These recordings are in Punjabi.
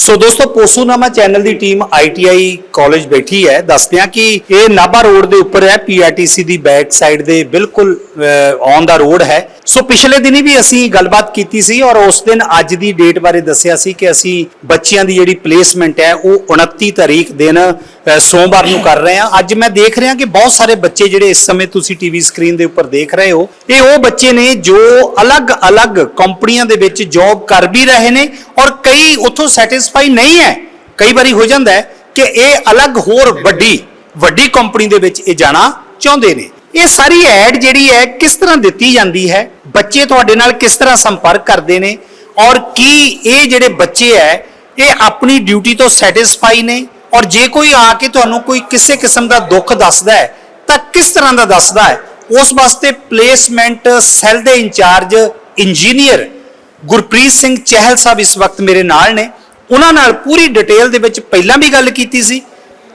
ਸੋ ਦੋਸਤੋ, ਪੋਸੂਨਾਮਾ ਚੈਨਲ ਦੀ ਟੀਮ ਆਈਟੀਆਈ ਕਾਲਜ ਬੈਠੀ ਹੈ। ਦੱਸਦੇ ਹਾਂ ਕਿ ਇਹ ਨਾਭਾ ਰੋਡ ਦੇ ਉੱਪਰ ਹੈ। ਪੀਆਰਟੀਸੀ ਦੀ ਬੈਕ ਸਾਈਡ ਦੇ ਬਿਲਕੁਲ ਔਨ ਦਾ ਰੋਡ ਹੈ। ਸੋ ਪਿਛਲੇ ਦਿਨੀ ਵੀ ਅਸੀਂ ਗੱਲਬਾਤ ਕੀਤੀ ਸੀ ਔਰ ਉਸ ਦਿਨ ਅੱਜ ਦੀ ਡੇਟ ਬਾਰੇ ਦੱਸਿਆ ਸੀ ਕਿ ਅਸੀਂ ਬੱਚਿਆਂ ਦੀ ਜਿਹੜੀ ਪਲੇਸਮੈਂਟ ਹੈ ਉਹ 29 ਤਾਰੀਖ ਦਿਨ ਸੋਮਵਾਰ ਨੂੰ ਕਰ ਰਹੇ ਹਾਂ। ਅੱਜ ਮੈਂ ਦੇਖ ਰਿਹਾ ਕਿ ਬਹੁਤ ਸਾਰੇ ਬੱਚੇ ਜਿਹੜੇ ਇਸ ਸਮੇਂ ਤੁਸੀਂ ਟੀਵੀ ਸਕਰੀਨ ਦੇ ਉੱਪਰ ਦੇਖ ਰਹੇ ਹੋ, ਇਹ ਉਹ ਬੱਚੇ ਨੇ ਜੋ ਅਲੱਗ-ਅਲੱਗ ਕੰਪਨੀਆਂ ਦੇ ਵਿੱਚ ਜੌਬ ਕਰ ਵੀ ਰਹੇ ਨੇ ਔਰ ਕਈ ਉੱਥੋਂ ਸੈਟੀਸਫਾਈ ਨਹੀਂ ਹੈ। ਕਈ ਵਾਰੀ ਹੋ ਜਾਂਦਾ ਹੈ ਕਿ ਇਹ ਅਲੱਗ ਹੋਰ ਵੱਡੀ ਵੱਡੀ ਕੰਪਨੀ ਦੇ ਵਿੱਚ ਇਹ ਜਾਣਾ ਚਾਹੁੰਦੇ ਨੇ। ਇਹ ਸਾਰੀ ਐਡ ਜਿਹੜੀ ਹੈ ਕਿਸ ਤਰ੍ਹਾਂ ਦਿੱਤੀ ਜਾਂਦੀ ਹੈ? ਬੱਚੇ ਤੁਹਾਡੇ ਨਾਲ ਕਿਸ ਤਰ੍ਹਾਂ ਸੰਪਰਕ ਕਰਦੇ ਨੇ? ਔਰ ਕੀ ਇਹ ਜਿਹੜੇ ਬੱਚੇ ਹੈ, ਇਹ ਆਪਣੀ ਡਿਊਟੀ ਤੋਂ ਸੈਟੀਸਫਾਈ ਨੇ? ਔਰ ਜੇ ਕੋਈ ਆ ਕੇ ਤੁਹਾਨੂੰ ਕੋਈ ਕਿਸੇ ਕਿਸਮ ਦਾ ਦੁੱਖ ਦੱਸਦਾ ਹੈ, ਤਾਂ ਕਿਸ ਤਰ੍ਹਾਂ ਦਾ ਦੱਸਦਾ ਹੈ? ਉਸ ਵਾਸਤੇ ਪਲੇਸਮੈਂਟ ਸੈੱਲ ਦੇ ਇੰਚਾਰਜ ਇੰਜੀਨੀਅਰ ਗੁਰਪ੍ਰੀਤ ਸਿੰਘ ਚਹਿਲ ਸਾਹਿਬ ਇਸ ਵਕਤ ਮੇਰੇ ਨਾਲ ਨੇ। ਉਹਨਾਂ ਨਾਲ ਪੂਰੀ ਡਿਟੇਲ ਦੇ ਵਿੱਚ ਪਹਿਲਾਂ ਵੀ ਗੱਲ ਕੀਤੀ ਸੀ,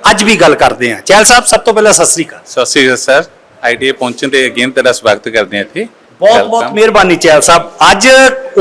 ਅੱਜ ਵੀ ਗੱਲ ਕਰਦੇ ਹਾਂ। ਚਹਿਲ ਸਾਹਿਬ, ਸਭ ਤੋਂ ਪਹਿਲਾਂ ਸਤਿ ਸ੍ਰੀ ਅਕਾਲ। ਸਤਿ ਸ਼੍ਰੀ ਅਕਾਲ, ਸਰ। ਆਈਡੀਆ ਪਹੁੰਚਣ ਤੇ ਅਗੇਨ ਤੇਰਾ ਸਵਾਗਤ ਕਰਦੇ ਹਾਂ ਇੱਥੇ। ਬਹੁਤ ਬਹੁਤ. ਮਿਹਰਬਾਨੀ ਚਹਿਲ ਸਾਹਿਬ। ਅੱਜ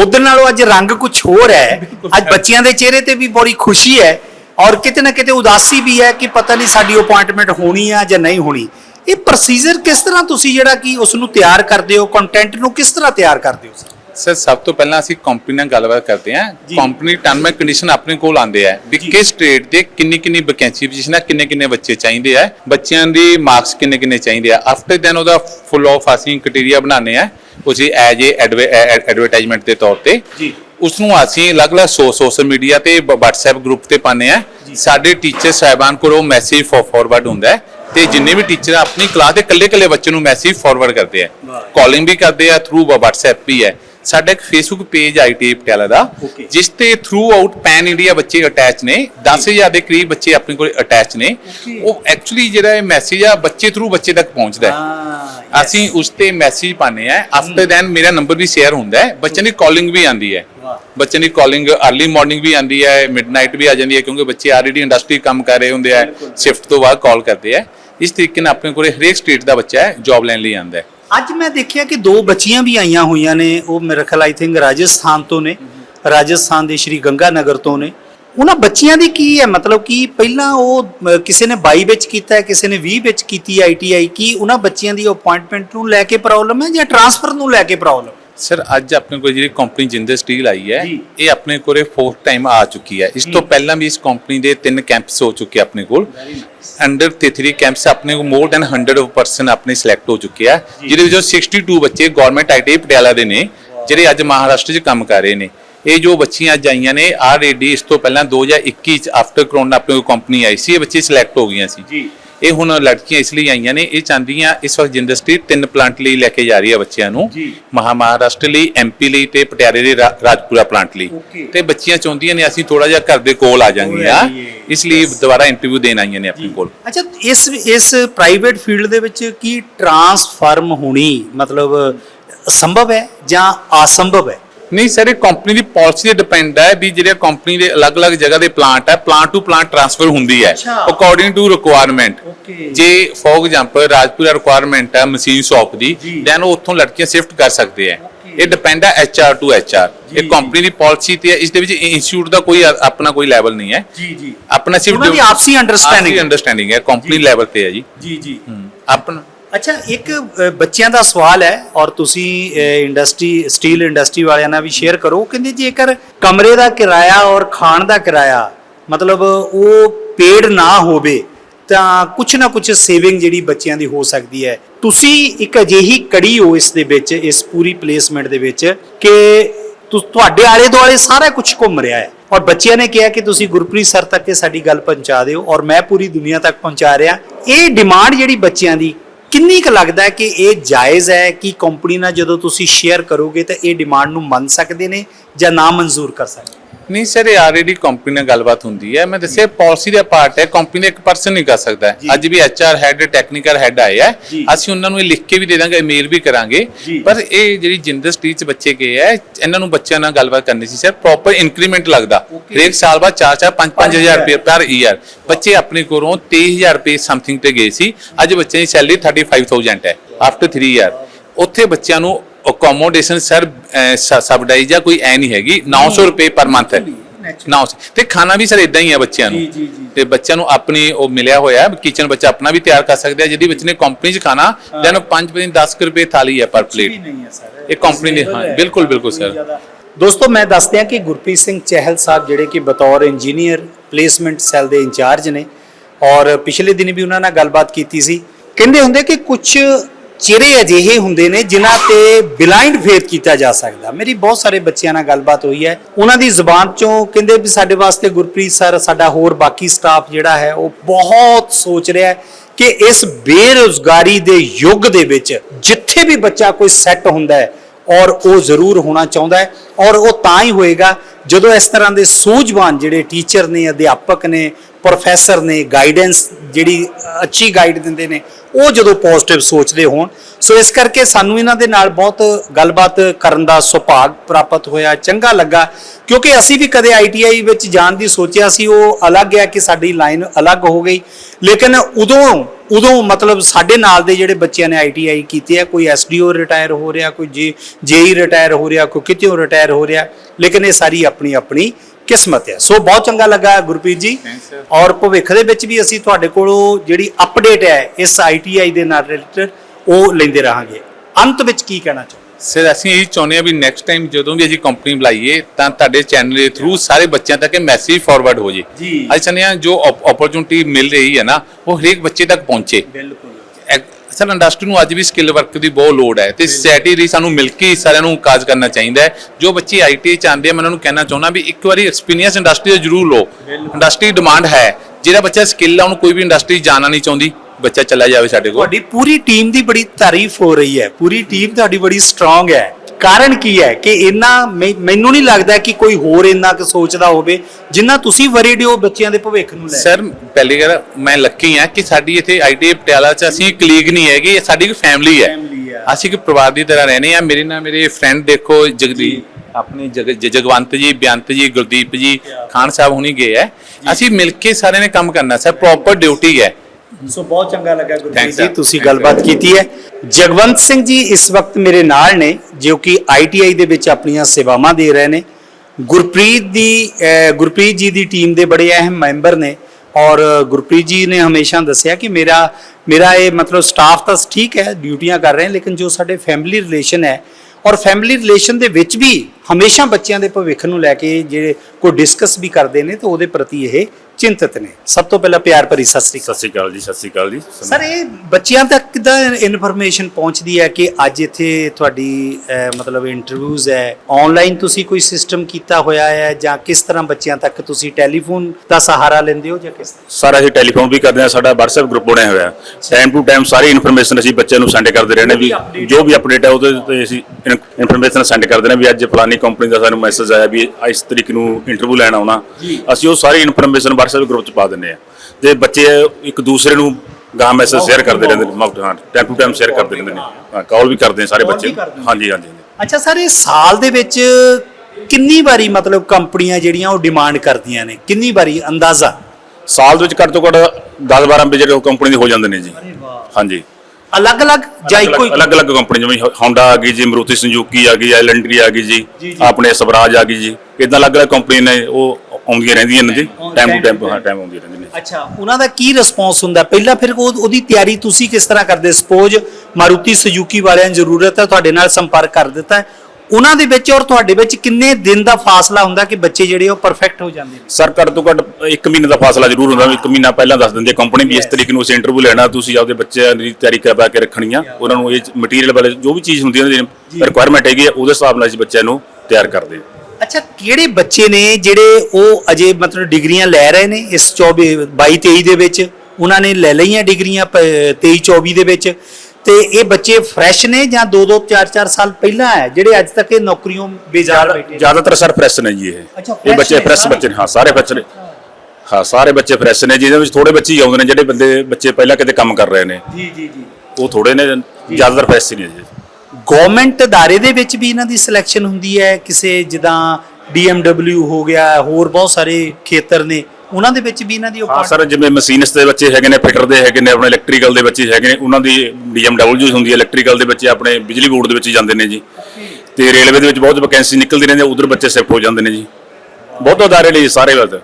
ਉਧਰ ਨਾਲੋਂ ਅੱਜ ਰੰਗ ਕੁਝ ਹੋਰ ਹੈ। ਅੱਜ ਬੱਚਿਆਂ ਦੇ ਚਿਹਰੇ ਤੇ ਵੀ ਬੜੀ ਖੁਸ਼ੀ ਹੈ ਔਰ ਕਿਤੇ ਨਾ ਕਿਤੇ ਉਦਾਸੀ ਵੀ ਹੈ ਕਿ ਪਤਾ ਨਹੀਂ ਸਾਡੀ ਅਪਾਇੰਟਮੈਂਟ ਹੋਣੀ ਆ ਜਾਂ ਨਹੀਂ ਹੋਣੀ। ਇਹ ਪ੍ਰੋਸੀਜਰ ਕਿਸ ਤਰ੍ਹਾਂ ਤੁਸੀਂ ਜਿਹੜਾ ਕਿ ਉਸ ਨੂੰ ਤਿਆਰ ਕਰਦੇ ਹੋ ਕੰਟੈਂਟ ਨੂੰ ਕਿਸ ਤਰ੍ਹਾਂ ਤਿਆਰ ਕਰਦੇ ਹੋ ਸਰ ਸਭ ਤੋਂ ਪਹਿਲਾਂ ਅਸੀਂ ਕੰਪਨੀ ਨਾਲ ਗੱਲਬਾਤ ਕਰਦੇ ਹਾਂ। ਕੰਪਨੀ ਟਰਮ ਐਂਡ ਕੰਡੀਸ਼ਨ ਆਪਣੇ ਕੋਲ ਆਉਂਦੇ ਆ ਵੀ। ਕਿਸ ਸਟੇਟ ਦੇ ਕਿੰਨੀ ਕਿੰਨੀ ਵੈਕੈਂਸੀ ਪੋਜੀਸ਼ਨ ਆ ਕਿੰਨੇ ਕਿੰਨੇ ਬੱਚੇ ਚਾਹੀਦੇ ਆ ਬੱਚਿਆਂ ਦੇ ਮਾਰਕਸ ਕਿੰਨੇ ਕਿੰਨੇ ਚਾਹੀਦੇ ਆ ਆਫਟਰ ਦੈਨ ਉਹਦਾ ਫੁੱਲ ਆਫ ਅਸੀਂ ਕ੍ਰਾਈਟੇਰੀਆ ਬਣਾਉਂਦੇ ਆ ਉਸੇ ਐਜ ਏ ਐਡਵਰਟਾਈਜ਼ਮੈਂਟ ਦੇ ਤੌਰ ਤੇ ਜੀ। ਉਸ ਨੂੰ ਅਸੀਂ ਅਲੱਗ-ਅਲੱਗ ਸੋਸ਼ਲ ਮੀਡੀਆ ਤੇ WhatsApp ਗਰੁੱਪ ਤੇ ਪਾਉਂਦੇ ਆ ਸਾਡੇ ਟੀਚਰ ਸਾਹਿਬਾਨ ਕੋਲ ਉਹ ਮੈਸੇਜ ਫਾਰਵਰਡ ਹੁੰਦਾ ਹੈ ਤੇ ਜਿੰਨੇ ਵੀ ਟੀਚਰ ਆਪਣੀ ਕਲਾਸ ਦੇ ਇਕੱਲੇ-ਇਕੱਲੇ ਬੱਚੇ ਨੂੰ ਮੈਸੇਜ ਫਾਰਵਰਡ ਕਰਦੇ ਆ। ਕਾਲਿੰਗ ਵੀ ਕਰਦੇ ਆ ਥਰੂ WhatsApp ਵੀ ਹੈ ਸਾਡਾ ਇੱਕ ਫੇਸਬੁੱਕ ਪੇਜ ਆਈਟੀ ਪਟਿਆਲਾ ਦਾ Okay. ਜਿਸ ਤੇ ਥਰੂ ਆਊਟ ਪੈਨ ਇੰਡੀਆ ਬੱਚੇ ਅਟੈਚ ਨੇ 10000 ਦੇ ਕਰੀਬ ਬੱਚੇ ਆਪਣੇ ਕੋਲ ਅਟੈਚ ਨੇ। Okay. ਉਹ ਐਕਚੁਅਲੀ ਜਿਹੜਾ ਇਹ ਮੈਸੇਜ ਆ ਬੱਚੇ ਥਰੂ ਬੱਚੇ ਤੱਕ ਪਹੁੰਚਦਾ ਹੈ। ਹਾਂ ਅਸੀਂ ਉਸ ਤੇ ਮੈਸੇਜ ਪਾਣੇ ਆ ਆਫਟਰ ਦੈਨ ਮੇਰਾ ਨੰਬਰ ਵੀ ਸ਼ੇਅਰ ਹੁੰਦਾ ਹੈ। ਬੱਚਿਆਂ ਦੀ ਕਾਲਿੰਗ ਵੀ ਆਂਦੀ ਹੈ। ਵਾਹ। ਬੱਚਿਆਂ ਦੀ ਕਾਲਿੰਗ अर्ਲੀ ਮਾਰਨਿੰਗ ਵੀ ਆਂਦੀ ਹੈ ਮਿਡਨਾਈਟ ਵੀ ਆ ਜਾਂਦੀ ਹੈ ਕਿਉਂਕਿ ਬੱਚੇ ਆਲਰੇਡੀ ਇੰਡਸਟਰੀ ਕੰਮ ਕਰ ਰਹੇ ਹੁੰਦੇ ਆ। ਸ਼ਿਫਟ ਤੋਂ ਬਾਅਦ ਕਾਲ ਕਰਦੇ ਆ। ਇਸ ਤਰੀਕੇ ਨਾਲ ਆਪਣੇ ਕੋਲੇ ਹਰੇਕ ਸਟੇਟ ਦਾ ਬੱਚਾ ਹੈ ਜੌਬ ਲੈਣ ਲਈ ਆਂਦਾ ਹੈ। ਅੱਜ ਮੈਂ ਦੇਖਿਆ ਕਿ ਦੋ ਬੱਚੀਆਂ ਵੀ ਆਈਆਂ ਹੋਈਆਂ ਨੇ, ਉਹ ਮੇਰੇ ਖਿਆਲ ਆਈ ਥਿੰਕ ਰਾਜਸਥਾਨ ਤੋਂ ਨੇ, ਰਾਜਸਥਾਨ ਦੇ ਸ਼੍ਰੀ ਗੰਗਾ ਨਗਰ ਤੋਂ ਨੇ। ਉਹਨਾਂ ਬੱਚੀਆਂ ਦੀ ਕੀ ਹੈ? ਮਤਲਬ ਕਿ ਪਹਿਲਾਂ ਉਹ ਕਿਸੇ ਨੇ 22 ਵਿੱਚ ਕੀਤਾ ਹੈ, ਕਿਸੇ ਨੇ 20 ਵਿੱਚ ਕੀਤੀ ਆਈਟੀਆਈ ਕੀ ਉਹਨਾਂ ਬੱਚਿਆਂ ਦੀ ਅਪਾਇੰਟਮੈਂਟ ਨੂੰ ਲੈ ਕੇ ਪ੍ਰੋਬਲਮ ਹੈ ਜਾਂ ਟਰਾਂਸਫਰ ਨੂੰ ਲੈ ਕੇ ਪ੍ਰੋਬਲਮ ਸਰ ਅੱਜ ਆਪਣੇ ਕੋਲ ਜਿਹੜੀ ਕੰਪਨੀ ਜਿੰਦਰ ਸਟੀਲ ਆਈ ਹੈ ਜੀ। ਇਹ ਆਪਣੇ ਕੋਲੇ ਫੋਰਥ ਟਾਈਮ ਆ ਚੁੱਕੀ ਹੈ। ਇਸ ਤੋਂ ਪਹਿਲਾਂ ਵੀ ਇਸ ਕੰਪਨੀ ਦੇ ਤਿੰਨ ਕੈਂਪਸ ਹੋ ਚੁੱਕੇ ਆਪਣੇ ਕੋਲ। ਅੰਡਰ 33 ਕੈਂਪਸ ਆਪਣੇ ਕੋਲ ਮੋਰ ਦੈਨ 100% ਆਪਣੇ ਸਿਲੈਕਟ ਹੋ ਚੁੱਕੇ ਆ। ਜਿਹਦੇ ਵਿੱਚੋਂ 62 ਬੱਚੇ ਗਵਰਨਮੈਂਟ ਆਈਟੀ ਪਟਿਆਲਾ ਦੇ ਨੇ ਜਿਹੜੇ ਅੱਜ ਮਹਾਰਾਸ਼ਟਰ 'ਚ ਕੰਮ ਕਰ ਰਹੇ ਨੇ। ਇਹ ਜੋ ਬੱਚੀਆਂ ਅੱਜ ਆਈਆਂ ਨੇ ਆਲਰੇਡੀ ਇਸ ਤੋਂ ਪਹਿਲਾਂ 2021 ਚ ਆਫਟਰ ਕਰੋਨਾ ਆਪਣੇ ਕੋਲ ਕੰਪਨੀ ਆਈ ਸੀ ਇਹ ਬੱਚੇ ਸਿਲੈਕਟ ਹੋ ਗਈਆਂ ਸੀ। ਜੀ। ਇਹ ਹੁਣ ਲੜਕੀਆਂ ਇਸ ਲਈ ਆਈਆਂ ਨੇ ਇਹ ਚਾਹੁੰਦੀਆਂ ਇਸ ਵਕਤ ਇੰਡਸਟਰੀ ਤਿੰਨ ਪਲਾਂਟ ਲਈ ਲੈ ਕੇ ਜਾ ਰਹੀ ਹੈ ਬੱਚਿਆਂ ਨੂੰ। ਮਹਾ ਮਹਾਰਾਸ਼ਟਰ ਲਈ ਐਮਪੀ ਲਈ ਤੇ ਪਟਿਆਲੇ ਦੇ ਰਾਜਪੁਰਾ ਪਲਾਂਟ ਲਈ. ਤੇ ਬੱਚੀਆਂ ਚਾਹੁੰਦੀਆਂ ਨੇ ਅਸੀਂ ਥੋੜਾ ਜਿਹਾ ਘਰ ਦੇ ਕੋਲ ਆ ਜਾਾਂਗੀਆਂ। ਇਸ ਲਈ ਦੁਬਾਰਾ ਇੰਟਰਵਿਊ ਦੇਣ ਆਈਆਂ ਨੇ ਆਪਣੇ ਕੋਲ। ਅੱਛਾ ਇਸ ਇਸ ਪ੍ਰਾਈਵੇਟ ਫੀਲਡ ਦੇ ਵਿੱਚ ਕੀ ਟਰਾਂਸਫਾਰਮ ਹੋਣੀ ਮਤਲਬ ਸੰਭਵ ਹੈ ਜਾਂ ਅਸੰਭਵ ਹੈ? ਨਹੀਂ ਸਰ ਇਹ ਕੰਪਨੀ ਦੀ ਪਾਲਿਸੀ ਤੇ ਡਿਪੈਂਡ ਹੈ ਵੀ ਜਿਹੜੇ ਕੰਪਨੀ ਦੇ ਅਲੱਗ-ਅਲੱਗ ਜਗ੍ਹਾ ਦੇ ਪਲਾਂਟ ਹੈ ਪਲਾਂਟ ਟੂ ਪਲਾਂਟ ਟ੍ਰਾਂਸਫਰ ਹੁੰਦੀ ਹੈ। According to requirement. ਜੇ ਫੋਰ ਐਗਜ਼ਾਮਪਲ ਰਾਜਪੁਰਾ ਰਿਕੁਆਇਰਮੈਂਟ ਹੈ ਮਸ਼ੀਨ ਸ਼ਾਪ ਦੀ। ਦੈਨ ਉਹ ਉੱਥੋਂ ਲੜਕੀਆਂ ਸ਼ਿਫਟ ਕਰ ਸਕਦੇ ਆ. ਇਹ ਡਿਪੈਂਡ ਹੈ ਐਚਆਰ ਟੂ ਐਚਆਰ ਇਹ ਕੰਪਨੀ ਦੀ ਪਾਲਿਸੀ ਤੇ ਹੈ ਇਸ ਦੇ ਵਿੱਚ ਇੰਸਟੀਚਿਊਟ ਦਾ ਕੋਈ ਆਪਣਾ ਕੋਈ ਲੈਵਲ ਨਹੀਂ ਹੈ ਜੀ ਜੀ ਆਪਣਾ ਸਿਰਫ ਉਹਨਾਂ ਦੀ ਆਪਸੀ ਅੰਡਰਸਟੈਂਡਿੰਗ ਅੰਡਰਸਟੈਂਡਿੰਗ ਹੈ ਕੰਪਨੀ। ਲੈਵਲ ਤੇ ਹੈ ਜੀ ਜੀ ਜੀ ਆਪਣਾ ਅੱਛਾ, ਇੱਕ ਬੱਚਿਆਂ ਦਾ ਸਵਾਲ ਹੈ ਔਰ ਤੁਸੀਂ ਇੰਡਸਟਰੀ, ਸਟੀਲ ਇੰਡਸਟਰੀ ਵਾਲਿਆਂ ਨਾਲ ਵੀ ਸ਼ੇਅਰ ਕਰੋ। ਕਹਿੰਦੇ ਜੇਕਰ ਕਮਰੇ ਦਾ ਕਿਰਾਇਆ ਔਰ ਖਾਣ ਦਾ ਕਿਰਾਇਆ, ਮਤਲਬ ਉਹ ਪੇਡ ਨਾ ਹੋਵੇ, ਤਾਂ ਕੁਝ ਨਾ ਕੁਝ ਸੇਵਿੰਗ ਜਿਹੜੀ ਬੱਚਿਆਂ ਦੀ ਹੋ ਸਕਦੀ ਹੈ। ਤੁਸੀਂ ਇੱਕ ਅਜਿਹੀ ਕੜੀ ਹੋ ਇਸ ਦੇ ਵਿੱਚ, ਇਸ ਪੂਰੀ ਪਲੇਸਮੈਂਟ ਦੇ ਵਿੱਚ ਕਿ ਤੁਹਾਡੇ ਆਲੇ ਦੁਆਲੇ ਸਾਰਾ ਕੁਝ ਘੁੰਮ ਰਿਹਾ ਹੈ। ਔਰ ਬੱਚਿਆਂ ਨੇ ਕਿਹਾ ਕਿ ਤੁਸੀਂ ਗੁਰਪ੍ਰੀਤ ਸਰ ਤੱਕ ਸਾਡੀ ਗੱਲ ਪਹੁੰਚਾ ਦਿਓ ਔਰ ਮੈਂ ਪੂਰੀ ਦੁਨੀਆ ਤੱਕ ਪਹੁੰਚਾ ਰਿਹਾ। ਇਹ ਡਿਮਾਂਡ ਜਿਹੜੀ ਬੱਚਿਆਂ ਦੀ ਕਿੰਨੀ ਕੁ ਲੱਗਦਾ ਕਿ ਇਹ ਜਾਇਜ਼ ਹੈ ਕਿ ਕੰਪਨੀ ਨਾਲ ਜਦੋਂ ਤੁਸੀਂ ਸ਼ੇਅਰ ਕਰੋਗੇ ਤਾਂ ਇਹ ਡਿਮਾਂਡ ਨੂੰ ਮੰਨ ਸਕਦੇ ਨੇ ਜਾਂ ਨਾ ਮਨਜ਼ੂਰ ਕਰ ਸਕਦੇ? ਨਹੀਂ ਸਰ ਇਹ ਆਲਰੇਡੀ ਕੰਪਨੀ ਨਾਲ ਗੱਲਬਾਤ ਹੁੰਦੀ ਹੈ। ਮੈਂ ਦੱਸਿਆ ਪਾਲਿਸੀ ਦਾ ਪਾਰਟ ਹੈ। ਕੰਪਨੀ ਇੱਕ ਪਰਸਨ ਨਹੀਂ ਕਰ ਸਕਦਾ। ਅੱਜ ਵੀ ਐਚਆਰ ਹੈਡ ਟੈਕਨੀਕਲ ਹੈਡ ਆਏ ਜੀ। ਅਸੀਂ ਉਹਨਾਂ ਨੂੰ ਇਹ ਲਿਖ ਕੇ ਵੀ ਦੇ ਦਾਂਗੇ ਮੇਲ ਵੀ ਕਰਾਂਗੇ। ਜੀ। ਪਰ ਇਹ ਜਿਹੜੀ ਜਿੰਦਰ ਸਟਰੀਟ ਚ ਬੱਚੇ ਗਏ ਆ ਇਹਨਾਂ ਨੂੰ ਬੱਚਿਆਂ ਨਾਲ ਗੱਲਬਾਤ ਕਰਨੀ ਸੀ। ਸਰ ਪ੍ਰੋਪਰ ਇਨਕਰੀਮੈਂਟ ਲੱਗਦਾ। Okay. ਹਰੇਕ ਸਾਲ ਬਾਅਦ 4-4 5-5000 ਰੁਪਏ ਪਰ ਈਅਰ ਬੱਚੇ ਆਪਣੇ ਕੋਲੋਂ 23000 ਰੁਪਏ ਸਮਥਿੰਗ ਤੇ ਗਏ ਸੀ। ਅੱਜ ਬੱਚਿਆਂ ਦੀ ਸੈਲਰੀ 35000 ਹੈ ਆਫਟਰ 3 ਇਅਰ ਉੱਥੇ ਬੱਚਿਆਂ ਨੂੰ ਅਕੋਮੋਡੇਸ਼ਨ ਸਰ ਸਬਡਾਈ ਜਾਂ ਕੋਈ ਐ ਨਹੀਂ ਹੈਗੀ। 900 ਰੁਪਏ ਪਰ ਮੰਥ ਹੈ। ਨਾ ਹੋ ਸਕੇ। ਤੇ ਖਾਣਾ ਵੀ ਸਰ ਇਦਾਂ ਹੀ ਹੈ ਬੱਚਿਆਂ ਨੂੰ। ਜੀ, ਜੀ, ਜੀ। ਤੇ ਬੱਚਿਆਂ ਨੂੰ ਆਪਣੀ ਉਹ ਮਿਲਿਆ ਹੋਇਆ ਕਿਚਨ ਬੱਚਾ ਆਪਣਾ ਵੀ ਤਿਆਰ ਕਰ ਸਕਦਾ ਜਿਹਦੀ ਬੱਚੇ ਨੇ ਕੰਪਨੀ 'ਚ ਖਾਣਾ। ਦੈਨ 5 ਰੁਪਏ 10 ਰੁਪਏ ਥਾਲੀ ਹੈ ਪਰ ਪਲੇਟ ਨਹੀਂ ਹੈ ਸਰ ਇਹ ਕੰਪਨੀ ਦੇ ਹਾਂ ਬਿਲਕੁਲ ਬਿਲਕੁਲ ਸਰ ਦੋਸਤੋ ਮੈਂ ਦੱਸ ਦਿਆਂ ਕਿ ਗੁਰਪ੍ਰੀਤ ਸਿੰਘ ਚਹਿਲ ਸਾਹਿਬ ਜਿਹੜੇ ਕਿ ਬਤੌਰ ਇੰਜੀਨੀਅਰ ਪਲੇਸਮੈਂਟ ਸੈੱਲ ਦੇ ਇੰਚਾਰਜ ਨੇ ਔਰ ਪਿਛਲੇ ਦਿਨ ਵੀ ਉਹਨਾਂ ਨਾਲ ਗੱਲਬਾਤ ਕੀਤੀ ਸੀ। ਕਹਿੰਦੇ ਹੁੰਦੇ ਕਿ ਕੁਝ ਚਿਹਰੇ ਅਜਿਹੇ ਹੁੰਦੇ ਨੇ ਜਿਨ੍ਹਾਂ ਤੇ ਬਲਾਈਂਡ ਫੇਥ ਕੀਤਾ ਜਾ ਸਕਦਾ। ਮੇਰੀ ਬਹੁਤ ਸਾਰੇ ਬੱਚਿਆਂ ਨਾਲ ਗੱਲਬਾਤ ਹੋਈ ਹੈ। ਉਹਨਾਂ ਦੀ ਜ਼ੁਬਾਨ ਚੋਂ ਕਹਿੰਦੇ ਵੀ ਸਾਡੇ ਵਾਸਤੇ ਗੁਰਪ੍ਰੀਤ ਸਰ, ਸਾਡਾ ਹੋਰ ਬਾਕੀ ਸਟਾਫ ਜਿਹੜਾ ਹੈ, ਉਹ ਬਹੁਤ ਸੋਚ ਰਿਹਾ ਹੈ ਕਿ ਇਸ ਬੇਰੁਜ਼ਗਾਰੀ ਦੇ ਯੁੱਗ ਦੇ ਵਿੱਚ ਜਿੱਥੇ ਵੀ ਬੱਚਾ ਕੋਈ ਸੈੱਟ ਹੁੰਦਾ ਹੈ ਔਰ ਉਹ ਜ਼ਰੂਰ ਹੋਣਾ ਚਾਹੁੰਦਾ ਹੈ ਔਰ ਉਹ ਤਾਂ ਹੀ ਹੋਏਗਾ ਜਦੋਂ ਇਸ ਤਰ੍ਹਾਂ ਦੇ ਸੂਝਵਾਨ ਜਿਹੜੇ ਟੀਚਰ ਨੇ, ਅਧਿਆਪਕ ਨੇ, ਪ੍ਰੋਫੈਸਰ ਨੇ ਗਾਈਡੈਂਸ ਜਿਹੜੀ ਅੱਛੀ ਗਾਈਡ ਦਿੰਦੇ ਨੇ, ਉਹ ਜਦੋਂ ਪੋਜ਼ਿਟਿਵ ਸੋਚਦੇ ਹੋਣ, ਸੋ ਇਸ ਕਰਕੇ ਸਾਨੂੰ ਇਹਨਾਂ ਦੇ ਨਾਲ ਬਹੁਤ ਗੱਲਬਾਤ ਕਰਨ ਦਾ ਸੁਭਾਗ ਪ੍ਰਾਪਤ ਹੋਇਆ, ਚੰਗਾ ਲੱਗਾ, ਕਿਉਂਕਿ ਅਸੀਂ ਵੀ ਕਦੇ ਆਈਟੀਆਈ ਵਿੱਚ ਜਾਣ ਦੀ ਸੋਚਿਆ ਸੀ, ਉਹ ਅਲੱਗ ਹੈ ਕਿ ਸਾਡੀ ਲਾਈਨ ਅਲੱਗ ਹੋ ਗਈ, ਲੇਕਿਨ ਉਦੋਂ ਉਦੋਂ ਮਤਲਬ ਸਾਡੇ ਨਾਲ ਦੇ ਜਿਹੜੇ ਬੱਚਿਆਂ ਨੇ ਆਈਟੀਆਈ ਕੀਤੀ ਹੈ ਕੋਈ ਐਸਡੀਓ ਰਿਟਾਇਰ ਹੋ ਰਿਹਾ ਕੋਈ ਜੇ ਜੇਈ ਰਿਟਾਇਰ ਹੋ ਰਿਹਾ ਕੋਈ ਕਿਤੇੋਂ ਰਿਟਾਇਰ ਹੋ ਰਿਹਾ ਲੇਕਿਨ ਇਹ ਸਾਰੀ ਆਪਣੀ ਆਪਣੀ ਕਿਸਮਤ ਹੈ। ਸੋ ਬਹੁਤ ਚੰਗਾ ਲੱਗਾ ਗੁਰਪ੍ਰੀਤ ਜੀ. ਔਰ ਭਵਿੱਖ ਦੇ ਵਿੱਚ ਵੀ ਅਸੀਂ ਤੁਹਾਡੇ ਕੋਲੋਂ ਜਿਹੜੀ ਅਪਡੇਟ ਹੈ ਇਸ ਆਈਟੀਆਈ ਦੇ ਨਾਲ ਰਿਲੇਟਡ ਉਹ ਲੈਂਦੇ ਰਹਾਂਗੇ। ਅੰਤ ਵਿੱਚ ਕੀ ਕਹਿਣਾ ਚਾਹੋ ਸਰ ਅਸੀਂ ਇਹ ਚਾਹੁੰਦੇ ਹਾਂ ਵੀ ਨੈਕਸਟ ਟਾਈਮ ਜਦੋਂ ਵੀ ਅਸੀਂ ਕੰਪਨੀ ਬੁਲਾਈਏ ਤਾਂ ਤੁਹਾਡੇ ਚੈਨਲ ਦੇ ਥਰੂ ਸਾਰੇ ਬੱਚਿਆਂ ਤੱਕ ਇਹ ਮੈਸੇਜ ਫਾਰਵਰਡ ਹੋ ਜੇ। ਜੀ। ਅਸੀਂ ਚਾਹੁੰਦੇ ਹਾਂ ਜੋ ਓਪਰਚੁਨਿਟੀ ਮਿਲ ਰਹੀ ਹੈ ਨਾ ਉਹ ਹਰੇਕ ਬੱਚੇ ਤੱਕ ਪਹੁੰਚੇ। ਬਿਲਕੁਲ। ਸਰ ਇੰਡਸਟਰੀ ਨੂੰ ਅੱਜ ਵੀ ਸਕਿੱਲ ਵਰਕ ਦੀ ਬਹੁਤ ਲੋੜ ਹੈ ਤੇ ਸੋਸਾਇਟੀ ਲਈ ਸਾਨੂੰ ਮਿਲ ਕੇ ਸਾਰਿਆਂ ਨੂੰ ਕਾਜ ਕਰਨਾ ਚਾਹੀਦਾ ਹੈ। ਜੋ ਬੱਚੇ ਆਈਟੀ ਚ ਆਉਂਦੇ ਆ ਮੈਂ ਉਹਨਾਂ ਨੂੰ ਕਹਿਣਾ ਚਾਹੁੰਦਾ ਵੀ ਇੱਕ ਵਾਰੀ ਐਕਸਪੀਰੀਅੰਸ ਇੰਡਸਟਰੀ ਦਾ ਜ਼ਰੂਰ ਲਓ। ਇੰਡਸਟਰੀ ਡਿਮਾਂਡ ਹੈ। ਜਿਹੜਾ ਬੱਚਾ ਸਕਿੱਲ ਆ ਉਹਨੂੰ ਕੋਈ ਵੀ ਇੰਡਸਟਰੀ ਜਾਣਾ ਨਹੀਂ ਚਾਹੁੰਦੀ। ਬੱਚਾ ਚਲਾ ਜਾਵੇ ਸਾਡੇ ਕੋਲ। ਤੁਹਾਡੀ ਪੂਰੀ ਟੀਮ ਦੀ ਬੜੀ ਤਾਰੀਫ ਹੋ ਰਹੀ ਹੈ। ਪੂਰੀ ਟੀਮ ਤੁਹਾਡੀ ਬੜੀ ਸਟਰੋਂਗ ਹੈ। ਕਾਰਨ ਕੀ ਹੈ ਕਿ ਇੰਨਾ ਮੈਨੂੰ ਨਹੀਂ ਲੱਗਦਾ ਕਿ ਕੋਈ ਹੋਰ ਇੰਨਾ ਕੁ ਸੋਚਦਾ ਹੋਵੇ ਜਿੰਨਾ ਤੁਸੀਂ ਵਰੀਡ ਹੋ ਬੱਚਿਆਂ ਦੇ ਭਵਿੱਖ ਨੂੰ ਲੈ। ਸਰ ਪਹਿਲੀ ਗੱਲ ਮੈਂ ਲੱਕੀ ਹਾਂ ਕਿ ਸਾਡੀ ਇੱਥੇ ਆਈਟੀ ਪਟਿਆਲਾ ਚ ਅਸੀਂ ਕਲੀਗ ਨਹੀਂ ਹੈਗੇ ਇਹ ਸਾਡੀ ਇੱਕ ਫੈਮਿਲੀ ਹੈ। ਅਸੀਂ ਇੱਕ ਪਰਿਵਾਰ ਦੀ ਤਰ੍ਹਾਂ ਰਹਿੰਦੇ ਆ ਮੇਰੇ ਨਾਲ ਮੇਰੇ ਫਰੈਂਡ ਦੇਖੋ ਜਗਦੀਪ ਆਪਣੇ ਜਗਵੰਤ ਜੀ ਬੇਅੰਤ ਜੀ ਗੁਰਦੀਪ ਜੀ ਖਾਨ ਸਾਹਿਬ ਹੁਣੀ ਗਏ ਹੈ। ਅਸੀਂ ਮਿਲ ਕੇ ਸਾਰਿਆਂ ਨੇ ਕੰਮ ਕਰਨਾ। ਸਰ ਪ੍ਰੋਪਰ ਡਿਊਟੀ ਹੈ। ਸੋ ਬਹੁਤ ਚੰਗਾ ਲੱਗਾ ਗੁਰਪ੍ਰੀਤ Thanks, ਜੀ. ਤੁਸੀਂ ਗੱਲਬਾਤ ਕੀਤੀ ਹੈ ਜਗਵੰਤ ਸਿੰਘ ਜੀ ਇਸ ਵਕਤ ਮੇਰੇ ਨਾਲ ਨੇ ਜੋ ਕਿ ਆਈਟੀਆਈ ਦੇ ਵਿੱਚ ਆਪਣੀਆਂ ਸੇਵਾਵਾਂ ਦੇ ਰਹੇ ਨੇ ਗੁਰਪ੍ਰੀਤ ਦੀ ਗੁਰਪ੍ਰੀਤ ਜੀ ਦੀ ਟੀਮ ਦੇ ਬੜੇ ਅਹਿਮ ਮੈਂਬਰ ਨੇ ਔਰ ਗੁਰਪ੍ਰੀਤ ਜੀ ਨੇ ਹਮੇਸ਼ਾ ਦੱਸਿਆ ਕਿ ਮੇਰਾ ਮੇਰਾ ਇਹ ਮਤਲਬ ਸਟਾਫ ਤਾਂ ਠੀਕ ਹੈ ਡਿਊਟੀਆਂ ਕਰ ਰਹੇ ਲੇਕਿਨ ਜੋ ਸਾਡੇ ਫੈਮਿਲੀ ਰਿਲੇਸ਼ਨ ਹੈ ਔਰ ਫੈਮਿਲੀ ਰਿਲੇਸ਼ਨ ਦੇ ਵਿੱਚ ਵੀ ਹਮੇਸ਼ਾ ਬੱਚਿਆਂ ਦੇ ਭਵਿੱਖ ਨੂੰ ਲੈ ਕੇ ਜਿਹੜੇ ਕੋਈ ਡਿਸਕਸ ਵੀ ਕਰਦੇ ਨੇ ਤੇ ਉਹਦੇ ਪ੍ਰਤੀ ਇਹ ਚਿੰਤਤ ਨੇ। ਸਭ ਤੋਂ ਪਹਿਲਾਂ ਪਿਆਰ ਭਰੀ ਸਤਿ ਸ੍ਰੀ ਅਕਾਲ। ਸਤਿ ਸ਼੍ਰੀ ਅਕਾਲ ਜੀ ਸਤਿ ਸ਼੍ਰੀ ਅਕਾਲ ਜੀ। ਸਰ ਇਹ ਬੱਚਿਆਂ ਤੱਕ ਕਿਦਾਂ ਇਨਫੋਰਮੇਸ਼ਨ ਪਹੁੰਚਦੀ ਹੈ ਕਿ ਅੱਜ ਇੱਥੇ ਤੁਹਾਡੀ ਅਹ, ਮਤਲਬ ਇੰਟਰਵਿਊਜ਼ ਹੈ। ਆਨਲਾਈਨ ਤੁਸੀਂ ਕੋਈ ਸਿਸਟਮ ਕੀਤਾ ਹੋਇਆ ਹੈ ਜਾਂ ਕਿਸ ਤਰ੍ਹਾਂ ਬੱਚਿਆਂ ਤੱਕ ਤੁਸੀਂ ਟੈਲੀਫੋਨ ਦਾ ਸਹਾਰਾ ਲੈਂਦੇ ਹੋ ਜਾਂ ਕਿਸ ਤਰ੍ਹਾਂ? ਸਾਰਾ ਅਸੀਂ ਟੈਲੀਫੋਨ ਵੀ ਕਰਦੇ ਹਾਂ ਸਾਡਾ WhatsApp ਗਰੁੱਪ ਬਣਿਆ ਹੋਇਆ ਟਾਈਮ ਟੂ ਟਾਈਮ ਸਾਰੀ ਇਨਫੋਰਮੇਸ਼ਨ ਅਸੀਂ ਬੱਚਿਆਂ ਨੂੰ ਸੈਂਡ ਕਰਦੇ ਰਹਿੰਦੇ ਵੀ ਜੋ ਵੀ ਅਪਡੇਟ ਹੈ ਉਹਦੇ ਤੇ ਅਸੀਂ ਇਨਫੋਰਮੇਸ਼ਨ ਸੈਂਡ ਕਰਦੇ ਨੇ ਵੀ ਅੱਜ ਫਲਾਨੀ ਕੰਪਨੀ ਦਾ ਸਾਨੂੰ ਮੈਸੇਜ ਆਇਆ ਵੀ ਇਸ ਤਰੀਕ ਨੂੰ ਇੰਟਰਵਿਊ ਲੈਣ ਆਉਣਾ। ਅਸੀਂ ਉਹ ਸਾਰੀ ਇਨਫੋਰਮੇਸ਼ਨ WhatsApp ਗਰੁੱਪ ਚ ਪਾ ਦਿੰਦੇ ਆ। ਤੇ ਬੱਚੇ ਇੱਕ ਦੂਸਰੇ ਨੂੰ ਗਾਂ ਮੈਸੇਜ ਸ਼ੇਅਰ ਕਰਦੇ ਰਹਿੰਦੇ ਨੇ। ਮੌਕੇ- ਹਾਂ ਟਾਈਮ ਟੂ ਟਾਈਮ ਸ਼ੇਅਰ ਕਰਦੇ ਰਹਿੰਦੇ ਨੇ। ਹਾਂ ਕਾਲ ਵੀ ਕਰਦੇ ਨੇ ਸਾਰੇ ਬੱਚੇ। ਹਾਂਜੀ ਹਾਂਜੀ ਅੱਛਾ ਸਰ ਇਹ ਸਾਲ ਦੇ ਵਿੱਚ ਕਿੰਨੀ ਵਾਰੀ ਮਤਲਬ ਕੰਪਨੀਆਂ ਜਿਹੜੀਆਂ ਉਹ ਡਿਮਾਂਡ ਕਰਦੀਆਂ ਨੇ? ਕਿੰਨੀ ਵਾਰੀ ਅੰਦਾਜ਼ਾ? ਸਾਲ ਦੇ ਵਿੱਚ ਘੱਟ ਤੋਂ ਘੱਟ 10 12 ਵਿਜਿਟ ਉਹ ਕੰਪਨੀ ਦੇ ਹੋ ਜਾਂਦੇ ਨੇ ਜੀ। ਹਾਂਜੀ। ਅਲੱਗ-ਅਲੱਗ ਜਾਂ ਇੱਕੋ ਹੀ ਅਲੱਗ-ਅਲੱਗ ਕੰਪਨੀ ਜਿਵੇਂ ਹੋਂਡਾ ਆ ਗਈ ਜੀ ਮਰੂਤੀ ਸੰਜੂਕੀ ਆ ਗਈ ਐਲਐਨਡੀ ਆ ਗਈ ਜੀ ਆਪਣੇ ਸਵਰਾਜ ਆ ਗਈ ਜੀ। ਇਦਾਂ ਅਲੱਗ-ਅਲੱਗ ਕੰਪਨੀ ਨੇ ਉਹ ਆਉਂਦੀਆਂ ਰਹਿੰਦੀਆਂ ਨੇ ਜੀ। ਟਾਈਮ ਟੂ ਟਾਈਮ ਹਾਂ। ਟਾਈਮ ਆਉਂਦੀਆਂ ਰਹਿੰਦੀਆਂ ਨੇ ਅੱਛਾ ਉਹਨਾਂ ਦਾ ਕੀ ਰਿਸਪੌਂਸ ਹੁੰਦਾ? ਪਹਿਲਾਂ ਫਿਰ ਉਹ- ਉਹਦੀ ਤਿਆਰੀ ਤੁਸੀਂ ਕਿਸ ਤਰ੍ਹਾਂ ਕਰਦੇ? ਸਪੋਜ਼ ਮਾਰੂਤੀ ਸੁਜ਼ੂਕੀ ਵਾਲਿਆਂ ਨੂੰ ਜ਼ਰੂਰਤ ਹੈ ਤੁਹਾਡੇ ਨਾਲ ਸੰਪਰਕ ਕਰ ਦਿੱਤਾ ਉਹਨਾਂ ਦੇ ਵਿੱਚ ਔਰ ਤੁਹਾਡੇ ਵਿੱਚ ਕਿੰਨੇ ਦਿਨ ਦਾ ਫਾਸਲਾ ਹੁੰਦਾ ਕਿ ਬੱਚੇ ਜਿਹੜੇ ਉਹ ਪਰਫੈਕਟ ਹੋ ਜਾਂਦੇ ਨੇ? ਸਰ ਘੱਟ ਤੋਂ ਘੱਟ ਇੱਕ ਮਹੀਨੇ ਦਾ ਫਾਸਲਾ ਜ਼ਰੂਰ ਹੁੰਦਾ। ਵੀ ਇੱਕ ਮਹੀਨਾ ਪਹਿਲਾਂ ਦੱਸ ਦਿੰਦੀ ਕੰਪਨੀ ਵੀ ਇਸ ਤਰੀਕੇ ਨੂੰ ਅਸੀਂ ਇੰਟਰਵਿਊ ਲੈਣਾ ਤੁਸੀਂ ਆਪਦੇ ਬੱਚਿਆਂ ਦੀ ਤਿਆਰੀ ਕਰਵਾ ਕੇ ਰੱਖਣੀ ਆ ਉਹਨਾਂ ਨੂੰ ਇਹ ਮਟੀਰੀਅਲ ਵਾਲੇ ਜੋ ਵੀ ਚੀਜ਼ ਹੁੰਦੀ ਹੈ ਉਹਨਾਂ ਦੀ ਰਿਕੁਆਇਰਮੈਂਟ ਹੈਗੀ ਉਹਦੇ ਹਿਸਾਬ ਨਾਲ ਅਸੀਂ ਬੱਚਿਆਂ ਨੂੰ ਤਿਆਰ ਕਰਦੇ ਹਾਂ। ਅੱਛਾ ਕਿਹੜੇ ਬੱਚੇ ਨੇ ਜਿਹੜੇ ਉਹ ਅਜੇ ਮਤਲਬ ਡਿਗਰੀਆਂ ਲੈ ਰਹੇ ਨੇ ਇਸ 24 22 23 ਦੇ ਵਿੱਚ? ਉਹਨਾਂ ਨੇ ਲੈ ਲਈਆਂ ਡਿਗਰੀਆਂ 23 24 ਦੇ ਵਿੱਚ? ਤੇ ਇਹ ਬੱਚੇ ਫਰੈਸ਼ ਨੇ ਜਾਂ 2 2 4 4 ਸਾਲ ਪਹਿਲਾਂ ਹੈ ਜਿਹੜੇ ਅੱਜ ਤੱਕ ਇਹ ਨੌਕਰੀਆਂ ਬੇਜ਼ਾਰ ਬੈਠੇ ਨੇ? ਜ਼ਿਆਦਾਤਰ ਸਰ ਫਰੈਸ਼ ਨੇ ਜੀ ਇਹ। ਅੱਛਾ, ਇਹ fresh ਬੱਚੇ ਨੇ ਫਰੈਸ਼ ਸਾਰੇ? ਬੱਚੇ ਨੇ ਹਾਂ ਸਾਰੇ ਬੱਚੇ ਨੇ। ਹਾਂ ਸਾਰੇ ਬੱਚੇ ਫਰੈਸ਼ ਨੇ ਜਿਹਦੇ ਵਿੱਚ ਥੋੜੇ ਬੱਚੇ ਹੀ ਆਉਂਦੇ ਨੇ ਜਿਹੜੇ ਬੰਦੇ ਬੱਚੇ ਪਹਿਲਾਂ ਕਿਤੇ ਕੰਮ ਕਰ ਰਹੇ ਨੇ। ਜੀ ਜੀ ਜੀ। ਉਹ ਥੋੜੇ ਨੇ ਜ਼ਿਆਦਾਤਰ ਫਰੈਸ਼ ਹੀ ਨੇ ਜੀ। ਗਵਰਨਮੈਂਟ ਅਦਾਰੇ ਦੇ ਵਿੱਚ ਵੀ ਇਹਨਾਂ ਦੀ ਸਿਲੈਕਸ਼ਨ ਹੁੰਦੀ ਹੈ ਕਿਸੇ ਜਿੱਦਾਂ BMW ਹੋ ਗਿਆ ਹੋਰ ਬਹੁਤ ਸਾਰੇ ਖੇਤਰ ਨੇ। ਉਹਨਾਂ ਦੇ ਵਿੱਚ ਵੀ ਇਹਨਾਂ ਦੀ ਉਹ ਹਾਂ ਸਰ ਜਿਵੇਂ ਮਸ਼ੀਨਿਸਟ ਦੇ ਬੱਚੇ ਹੈਗੇ ਨੇ ਫਿਟਰ ਦੇ ਹੈਗੇ ਨੇ ਆਪਣੇ ਇਲੈਕਟ੍ਰੀਕਲ ਦੇ ਬੱਚੇ ਹੈਗੇ ਨੇ ਉਹਨਾਂ ਦੀ BMW ਹੁੰਦੀ ਹੈ ਇਲੈਕਟ੍ਰੀਕਲ ਦੇ ਬੱਚੇ ਆਪਣੇ ਬਿਜਲੀ ਬੋਰਡ ਦੇ ਵਿੱਚ ਹੀ ਜਾਂਦੇ ਨੇ ਜੀ। ਤੇ ਰੇਲਵੇ ਦੇ ਵਿੱਚ ਬਹੁਤ ਵੈਕੈਂਸੀ ਨਿਕਲਦੀ ਰਹਿੰਦੀ ਉਧਰ ਬੱਚੇ ਸਿਫਟ ਹੋ ਜਾਂਦੇ ਨੇ ਜੀ। ਬਹੁਤ ਅਦਾਰੇ ਲਈ ਸਾਰੇ ਬਸ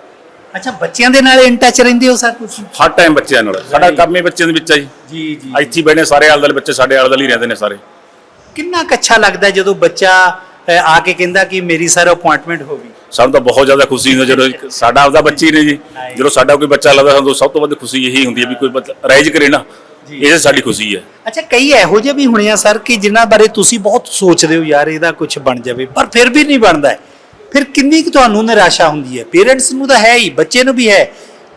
ਅੱਛਾ ਬੱਚਿਆਂ ਦੇ ਨਾਲ ਇਨ ਟੱਚ ਰਹਿੰਦੇ ਹੋ ਸਰ ਤੁਸੀਂ? ਹਰ ਟਾਈਮ ਬੱਚਿਆਂ ਨਾਲ। ਸਾਡਾ ਕੰਮ ਹੀ ਬੱਚਿਆਂ ਦੇ ਵਿੱਚ ਆ ਜੀ। ਜੀ ਜੀ ਇੱਥੇ ਹੀ ਬੈਠੇ ਸਾਰੇ ਆਲੇ ਦੁਆਲੇ ਬੱਚੇ ਸਾਡੇ ਆਲੇ ਦੁਆਲੇ ਹੀ ਰਹਿੰਦੇ ਨੇ ਸਾਰੇ। ਕਿੰਨਾ ਕੁ ਅੱਛਾ ਲੱਗਦਾ ਹੈ ਜਦੋਂ ਬੱਚਾ ਅ, ਆ ਕੇ ਕਹਿੰਦਾ ਕਿ ਮੇਰੀ ਸਰ ਅਪਾਇੰਟਮੈਂਟ ਹੋ ਗਈ। ਸਾਨੂੰ ਤਾਂ ਬਹੁਤ ਜ਼ਿਆਦਾ ਖੁਸ਼ੀ ਹੁੰਦੀ ਜਦੋਂ ਇੱਕ ਸਾਡਾ ਆਪਦਾ ਬੱਚੀ ਨੇ ਜੀ ਜਦੋਂ ਸਾਡਾ ਕੋਈ ਬੱਚਾ ਲੱਗਦਾ ਸਾਨੂੰ ਸਭ ਤੋਂ ਵੱਧ ਖੁਸ਼ੀ ਇਹੀ ਹੁੰਦੀ ਹੈ ਵੀ ਕੋਈ ਬੱਚਾ ਰਾਈਜ਼ ਕਰੇ ਨਾ ਇਹ ਸਾਡੀ ਖੁਸ਼ੀ ਹੈ। ਅੱਛਾ ਕਈ ਇਹੋ ਜਿਹੇ ਵੀ ਹੋਣੇ ਆ ਸਰ ਕਿ ਜਿਨ੍ਹਾਂ ਬਾਰੇ ਤੁਸੀਂ ਬਹੁਤ ਸੋਚਦੇ ਹੋ ਯਾਰ ਇਹਦਾ ਕੁਝ ਬਣ ਜਾਵੇ ਪਰ ਫਿਰ ਵੀ ਨਹੀਂ ਬਣਦਾ। ਫਿਰ ਕਿੰਨੀ ਕੁ ਤੁਹਾਨੂੰ ਨਿਰਾਸ਼ਾ ਹੁੰਦੀ ਹੈ? ਪੇਰੈਂਟਸ ਨੂੰ ਤਾਂ ਹੈ ਹੀ ਬੱਚੇ ਨੂੰ ਵੀ ਹੈ।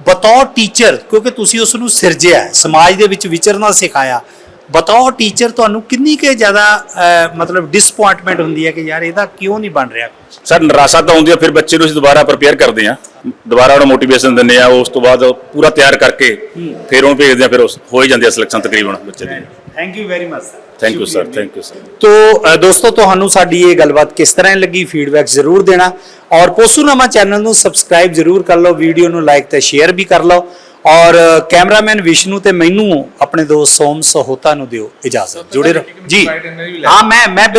ਬਤੌਰ ਟੀਚਰ ਕਿਉਂਕਿ ਤੁਸੀਂ ਉਸ ਨੂੰ ਸਿਰਜਿਆ ਸਮਾਜ ਦੇ ਵਿੱਚ ਵਿਚਰਨਾ ਸਿਖਾਇਆ ਬਤੌਰ ਟੀਚਰ ਤੁਹਾਨੂੰ ਕਿੰਨੀ ਕੁ ਜ਼ਿਆਦਾ ਮਤਲਬ ਡਿਸਪਾਇੰਟਮੈਂਟ ਹੁੰਦੀ ਹੈ ਕਿ ਯਾਰ ਇਹਦਾ ਕਿਉਂ ਨਹੀਂ ਬਣ ਰਿਹਾ ਸਰ ਨਿਰਾਸ਼ਾ ਤਾਂ ਆਉਂਦੀ ਹੈ ਫਿਰ ਬੱਚੇ ਨੂੰ ਅਸੀਂ ਦੁਬਾਰਾ ਪ੍ਰਪੇਅਰ ਕਰਦੇ ਹਾਂ। ਦੁਬਾਰਾ ਉਹਨੂੰ ਮੋਟੀਵੇਸ਼ਨ ਦਿੰਦੇ ਆ ਉਸ ਤੋਂ ਬਾਅਦ ਪੂਰਾ ਤਿਆਰ ਕਰਕੇ ਫਿਰ ਉਹਨੂੰ ਭੇਜਦੇ ਆ ਫਿਰ ਹੋ ਹੀ ਜਾਂਦੀ ਹੈ ਸਿਲੈਕਸ਼ਨ ਤਕਰੀਬਨ ਬੱਚੇ ਦੀ। Thank you very much sir thank you sir thank you sir ਤੋ ਦੋਸਤੋ ਤੁਹਾਨੂੰ ਸਾਡੀ ਇਹ ਗੱਲਬਾਤ ਕਿਸ ਤਰ੍ਹਾਂ ਲੱਗੀ ਫੀਡਬੈਕ ਜ਼ਰੂਰ ਦੇਣਾ। ਔਰ ਪੋਸੂਨਾਮਾ ਚੈਨਲ ਨੂੰ ਸਬਸਕ੍ਰਾਈਬ ਜ਼ਰੂਰ ਕਰ ਲਓ ਵੀਡੀਓ ਨੂੰ ਲਾਈਕ ਤੇ ਸ਼ੇਅਰ ਵੀ ਕਰ ਲਓ। ਔਰ ਕੈਮਰਾਮੈਨ ਵਿਸ਼ਨੂੰ ਤੇ ਮੈਨੂੰ ਆਪਣੇ ਦੋਸਤ ਸੋਮ ਸਹੋਤਾ ਨੂੰ ਦਿਓ ਇਜਾਜ਼ਤ। ਜੁੜੇ ਰਹੋ। ਜੀ। ਹਾਂ ਮੈਂ ਮੈਂ